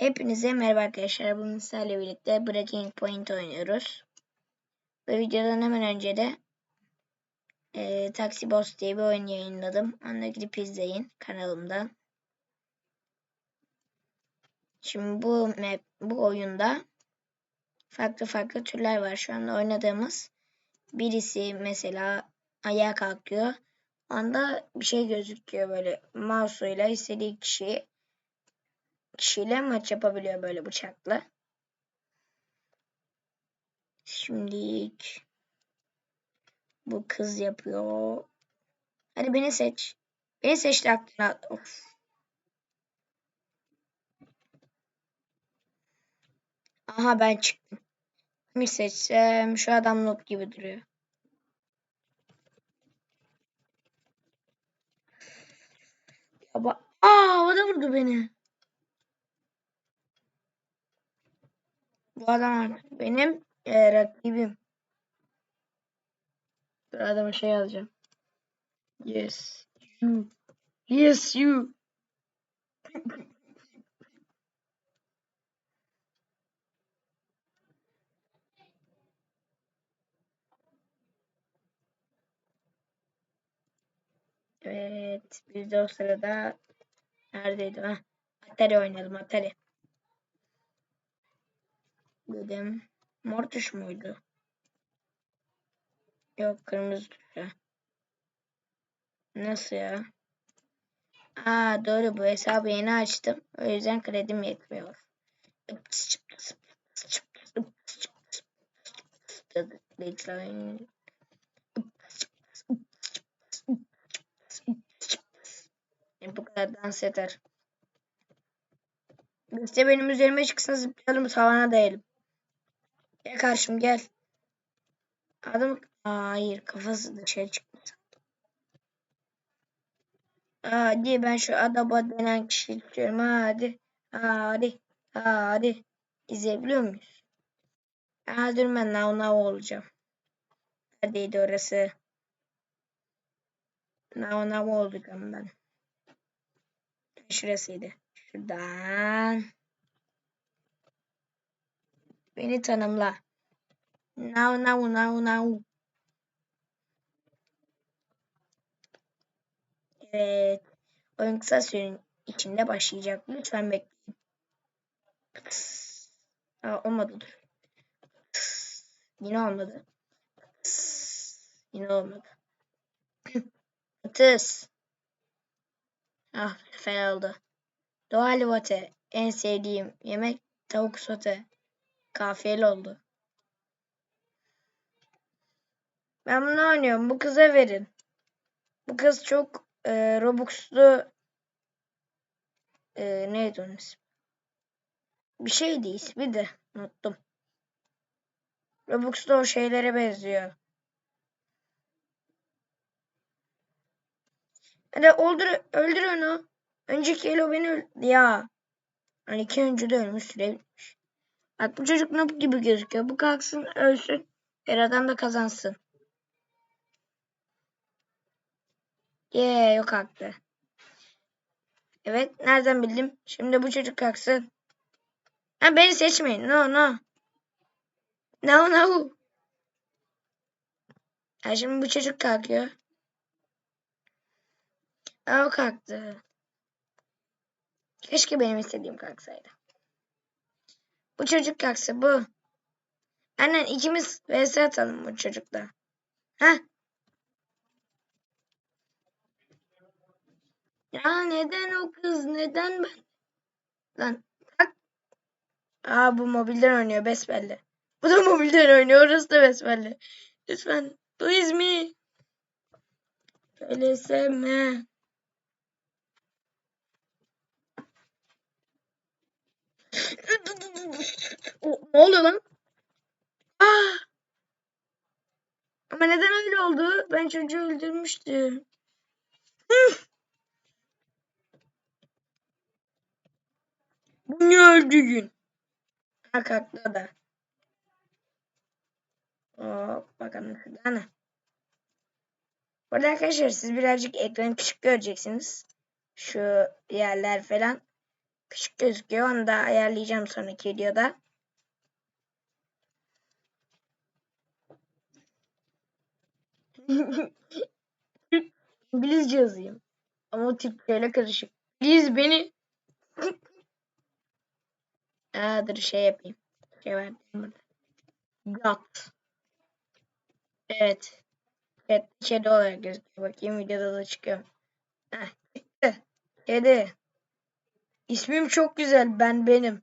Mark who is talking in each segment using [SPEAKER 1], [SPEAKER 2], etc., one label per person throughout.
[SPEAKER 1] Hepinize merhaba arkadaşlar. Bugün sizlerle birlikte Breaking Point oynuyoruz. Ve videodan hemen önce de e, Taxi Boss diye bir oyun yayınladım. Onu da gidip izleyin kanalımdan. Şimdi bu map, bu oyunda farklı farklı türler var. Şu anda oynadığımız birisi mesela ayağa kalkıyor. Anda bir şey gözüküyor böyle mouse'uyla istediği kişiyi kişiyle maç yapabiliyor böyle bıçakla. Şimdilik bu kız yapıyor. Hadi beni seç. Beni seçti aklına. Of. Aha ben çıktım. Bir seçsem şu adam noob gibi duruyor. Ya bak. Aa o da vurdu beni. Bu adam benim e, rakibim. Bu adama şey alacağım. Yes. You. Yes you. Evet. Biz de o sırada neredeydi? Ha? Atari oynayalım Atari. Dedim. Mor tuş muydu? Yok kırmızı tuş. Nasıl ya? Aa doğru bu hesabı yeni açtım. O yüzden kredim yetmiyor. Bu kadar dans eder. İşte benim üzerime çıksın zıplayalım tavana değelim. Gel karşım gel. Adam hayır kafası dışarı çıkmış. Hadi ben şu adaba denen kişiyi tutuyorum. Hadi. Hadi. Hadi. İzleyebiliyor muyuz? Aa, dur ben nav nav olacağım. Neredeydi orası? Nav nav olacağım ben. Şurasıydı. Şuradan. Beni tanımla. Now now now now. Evet. Oyun kısa sürenin içinde başlayacak. Lütfen bekleyin. Aa, olmadı dur. Yine olmadı. Yine olmadı. Tıs. Ah fena oldu. Doğal vate. En sevdiğim yemek tavuk sote. Kafiyeli oldu. Ben bunu oynuyorum. Bu kıza verin. Bu kız çok e, Robux'lu e, neydi onun ismi? Bir şeydi ismi de unuttum. Robux'lu o şeylere benziyor. Hadi öldür, öldür onu. Önceki Elo beni öldü. Ya. Hani iki önce de ölmüş süre. Bak bu çocuk ne gibi gözüküyor. Bu kalksın ölsün. Her adam da kazansın. Yee yok kalktı. Evet nereden bildim? Şimdi bu çocuk kalksın. Ha beni seçmeyin. No no. No no. Ha şimdi bu çocuk kalkıyor. Aa, o kalktı. Keşke benim istediğim kalksaydı. Bu çocuk kalksa bu. Annen ikimiz vs atalım bu çocukla. Ha? Ya neden o kız? Neden ben? Lan kalk. Aa bu mobilden oynuyor besbelli. Bu da mobilden oynuyor. Orası da besbelli. Lütfen. Please me. Öyle sevme. Ne oluyor lan? Aa! Ama neden öyle oldu? Ben çocuğu öldürmüştüm. Bu niye öldüğün? Ha kalktı da. Hop bakalım şurada ne? Burada arkadaşlar siz birazcık ekranı küçük göreceksiniz. Şu yerler falan. Küçük gözüküyor. Onu da ayarlayacağım sonraki videoda. İngilizce yazayım. Ama Türkçeyle karışık. Please beni Aa, dur şey yapayım. Şey verdim burada. Got. Evet. Evet, kedi olarak gözüküyor. Bakayım videoda da çıkıyor. Heh, çıktı. Kedi. İsmim çok güzel. Ben benim.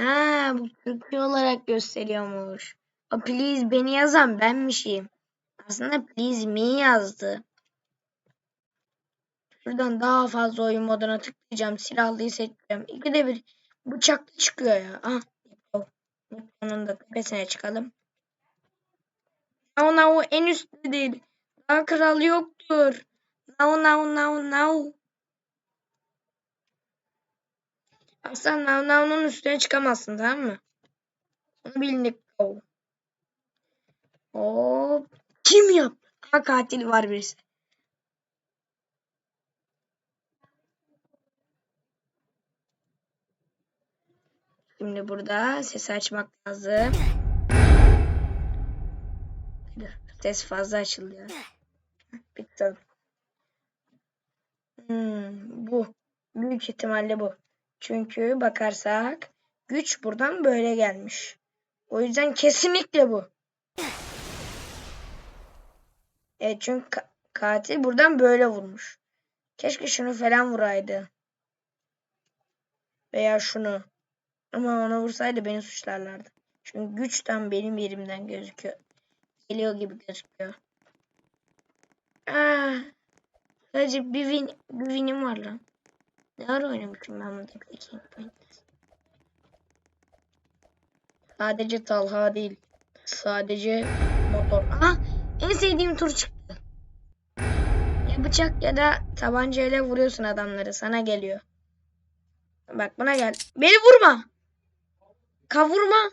[SPEAKER 1] Ha, bu Türkçe olarak gösteriyormuş. O please beni yazan benmişim. Aslında please me yazdı. Şuradan daha fazla oyun moduna tıklayacağım. Silahlıyı seçeceğim. İkide bir bıçaklı çıkıyor ya. Ah. Onun da tepesine çıkalım. Now now en üstte değil. Daha kral yoktur. Now now now now. Aslan now now'nun üstüne çıkamazsın tamam mı? Onu bildik. Oh. Hop. Kim yaptı? Ha katil var birisi. Şimdi burada sesi açmak lazım. Ses fazla açılıyor. Bitti. Hmm, bu. Büyük ihtimalle bu. Çünkü bakarsak güç buradan böyle gelmiş. O yüzden kesinlikle bu. Evet çünkü ka- katil buradan böyle vurmuş. Keşke şunu falan vuraydı. Veya şunu. Ama ona vursaydı beni suçlarlardı. Çünkü güçten benim yerimden gözüküyor. Geliyor gibi gözüküyor. Aa, sadece bir, win, bir winim var lan. Ne ara oynamışım ben tek King. Sadece Talha değil. Sadece motor. Aha en sevdiğim tur çıktı. Ya bıçak ya da tabancayla vuruyorsun adamları. Sana geliyor. Bak buna gel. Beni vurma. Kavurma.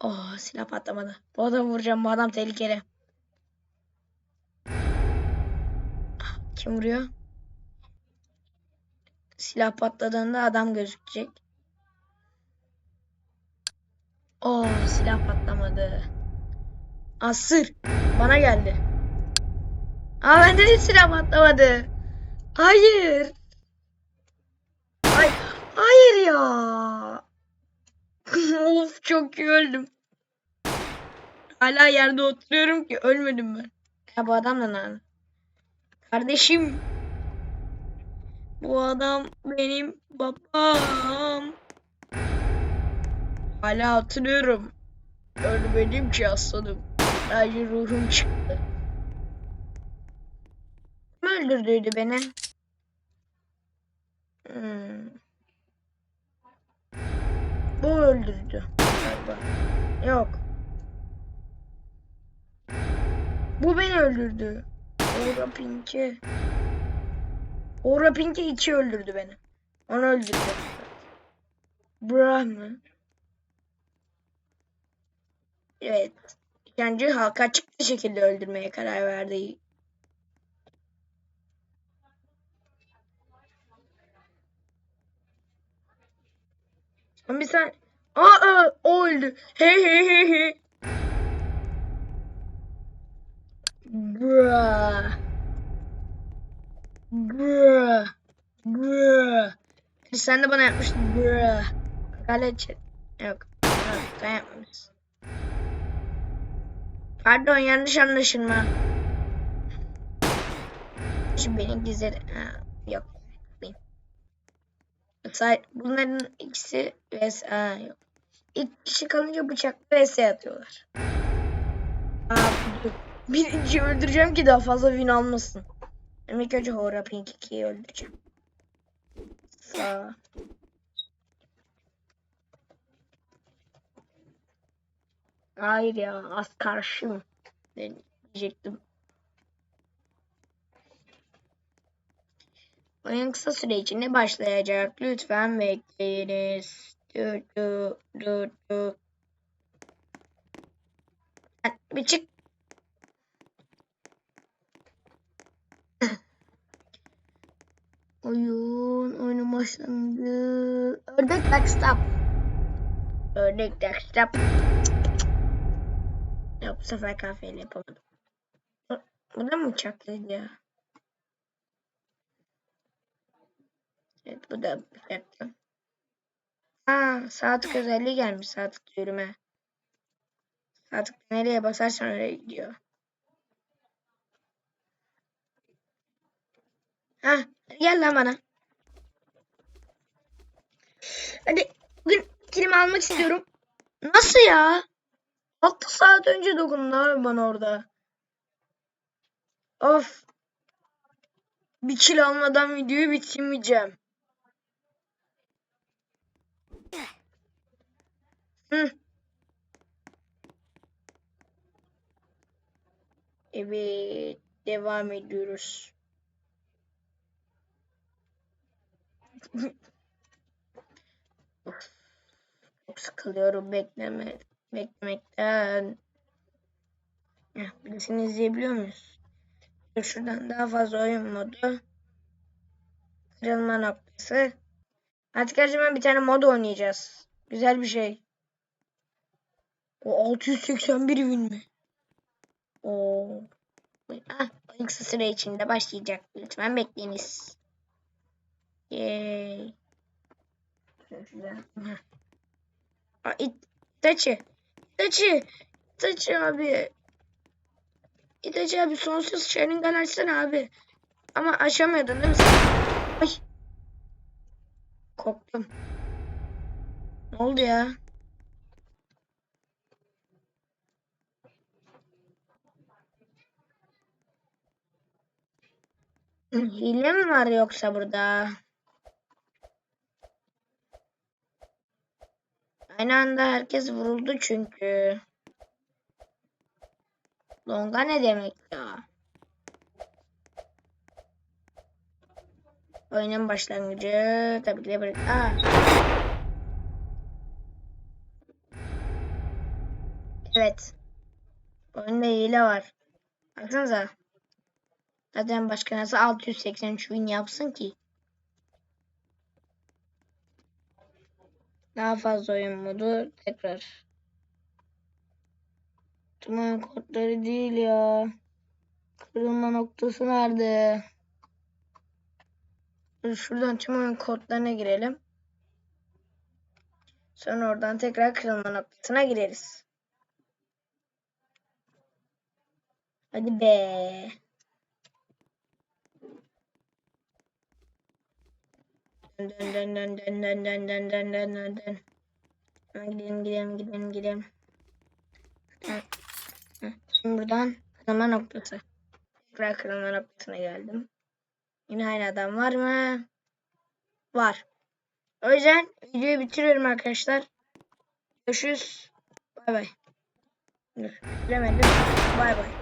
[SPEAKER 1] Oh silah patlamadı. Bu adamı vuracağım. Bu adam tehlikeli. Kim vuruyor? Silah patladığında adam gözükecek. Oh silah patlamadı. Asır. Bana geldi. Aa bende de silah patlamadı. Hayır. Ay, hayır ya. of çok iyi öldüm. Hala yerde oturuyorum ki ölmedim ben. Ya bu adam da nerede? Kardeşim. Bu adam benim babam. Hala hatırlıyorum. Ölmedim ki aslanım. Sadece ruhum çıktı. Kim öldürdüydü beni? Hmm. Bu öldürdü. Yok. Bu beni öldürdü. Ora Pink'i. Ora Pink'i iki öldürdü beni. Onu öldürdü. Bra mı? Evet. Yancı halka açık bir şekilde öldürmeye karar verdi. Ama sen... Aa, o öldü. He he he he. Bruh. Bruh. Bruh. Sen de bana yapmıştın. Bruh. Kaleci. Yok. Sen yapmamışsın. Pardon yanlış anlaşılma. Şimdi beni gizleri... Ha, yok. Say bunların ikisi vs Aa, yok. İlk kişi kalınca bıçakla vs atıyorlar. Aa, Birinci öldüreceğim ki daha fazla win almasın. Ama ilk önce Hora Pink 2'yi öldüreceğim. Sağ. Hayır ya az karşım. Diyecektim. Oyun kısa süre içinde başlayacak. Lütfen bekleyiniz. Dur dur dur dur. Bir çık. Oyun, oyunun başlangıcı. Ördek backstop. Ördek backstop. Ya bu sefer kafeyle yapamadım. Bu, da mı uçaklıydı ya? Evet bu da uçaklı. Aa saatlik özelliği gelmiş saatlik yürüme. Saatlik nereye basarsan oraya gidiyor. Ha gel lan bana. Hadi bugün kilimi almak istiyorum. Nasıl ya? 6 saat önce dokundu abi bana orada. Of. Bir kil almadan videoyu bitirmeyeceğim. Hı. Evet. Devam ediyoruz. Çok sıkılıyorum bekleme, beklemekten. Heh, birisini izleyebiliyor muyuz? Şuradan daha fazla oyun modu. Kırılma noktası. Artık her zaman bir tane mod oynayacağız. Güzel bir şey. O 681 win mi? Oo. Ah, kısa süre içinde başlayacak. Lütfen bekleyiniz. Yay. Aa, it, Itachi. Itachi. Itachi abi. Itachi abi sonsuz Sharingan açsana abi. Ama aşamıyordun değil mi sen? Ay. Korktum. Ne oldu ya? Hile mi var yoksa burada? Aynı anda herkes vuruldu çünkü. Longa ne demek ya? Oyunun başlangıcı tabii ki de bırak. Aa. Evet. Oyunda hile var. Baksanıza. Zaten başka nasıl 683 win yapsın ki? Daha fazla oyun modu tekrar. Tüm oyun kodları değil ya. Kırılma noktası nerede? Şuradan tüm oyun kodlarına girelim. Sonra oradan tekrar kırılma noktasına gireriz. Hadi be. Dön dön dön dön dön dön dön dön dön dön gidelim gidelim gidelim gidelim. Şimdi buradan kırılma noktası. Tekrar kırılma noktasına geldim. Yine aynı adam var mı? Var. O yüzden videoyu bitiriyorum arkadaşlar. Görüşürüz. Bay bay. Bilemedim. Bay bay.